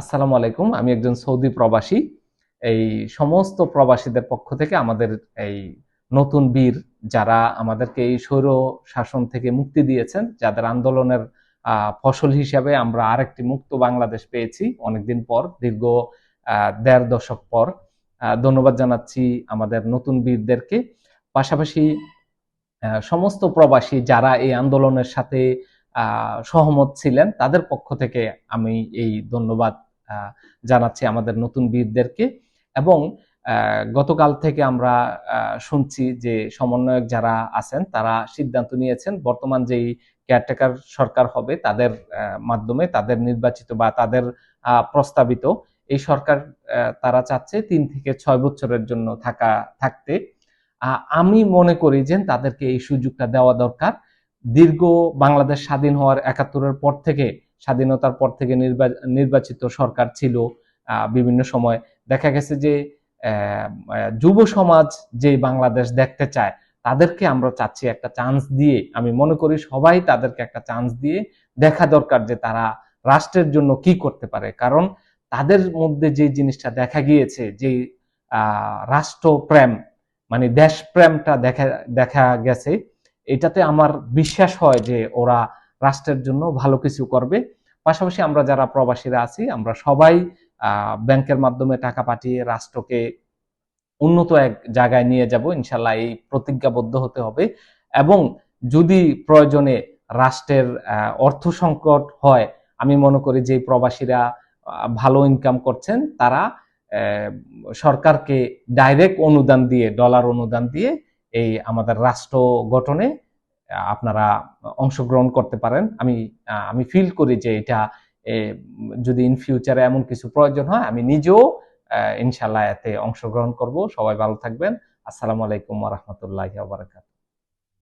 আসসালামু আলাইকুম। আমি একজন সৌদি প্রবাসী। এই সমস্ত প্রবাসীদের পক্ষ থেকে আমাদের এই নতুন বীর যারা আমাদেরকে এই স্বৈর শাসন থেকে মুক্তি দিয়েছেন, যাদের আন্দোলনের ফসল হিসাবে আমরা আরেকটি মুক্ত বাংলাদেশ পেয়েছি অনেকদিন পর, দীর্ঘ দেড় দশক পর। ধন্যবাদ জানাচ্ছি আমাদের নতুন বীরদেরকে। পাশাপাশি সমস্ত প্রবাসী যারা এই আন্দোলনের সাথে সহমত ছিলেন, তাদের পক্ষ থেকে আমি এই ধন্যবাদ জানাচ্ছি আমাদের নতুন বীরদেরকে। এবং গতকাল থেকে আমরা শুনছি যে সমন্বয়ক যারা আছেন, তারা সিদ্ধান্ত নিয়েছেন বর্তমান যেই কেয়ারটেকার সরকার হবে তাদের মাধ্যমে তাদের নির্বাচিত বা তাদের প্রস্তাবিত এই সরকার তারা চাচ্ছে তিন থেকে ছয় বছরের জন্য থাকা, থাকতে। আমি মনে করি যে তাদেরকে এই সুযোগটা দেওয়া দরকার। দীর্ঘ বাংলাদেশ স্বাধীন হওয়ার একাত্তরের পর থেকে স্বাধীনতার পর থেকে নির্বা- নির্বাচিত সরকার ছিল বিভিন্ন সময় দেখা গেছে যে যুব সমাজ যে বাংলাদেশ দেখতে চায়, তাদেরকে আমরা চাচ্ছি একটা চান্স দিয়ে। আমি মনে করি সবাই তাদেরকে একটা চান্স দিয়ে দেখা দরকার যে তারা রাষ্ট্রের জন্য কি করতে পারে। কারণ তাদের মধ্যে যে জিনিসটা দেখা গিয়েছে যে রাষ্ট্রপ্রেম মানে দেশপ্রেমটা দেখা দেখা গেছে, এটাতে আমার বিশ্বাস হয় যে ওরা রাষ্ট্রের জন্য ভালো কিছু করবে। পাশাপাশি আমরা যারা প্রবাসীরা আছি, আমরা সবাই ব্যাংকের মাধ্যমে টাকা পাঠিয়ে রাষ্ট্রকে উন্নত এক জায়গায় নিয়ে যাব। ইনশাল্লাহ এই প্রতিজ্ঞাবদ্ধ হতে হবে। এবং যদি প্রয়োজনে রাষ্ট্রের অর্থ সংকট হয়, আমি মনে করি যে প্রবাসীরা ভালো ইনকাম করছেন, তারা সরকারকে ডাইরেক্ট অনুদান দিয়ে ডলার অনুদান দিয়ে এই আমাদের রাষ্ট্র গঠনে আপনারা অংশগ্রহণ করতে পারেন। আমি আমি ফিল করি যে এটা যদি ইন ফিউচারে এমন কিছু প্রয়োজন হয়, আমি নিজেও ইনশাল্লাহ এতে অংশগ্রহণ করব। সবাই ভালো থাকবেন। আসসালামু আলাইকুম রহমতুল্লাহ বারাকাত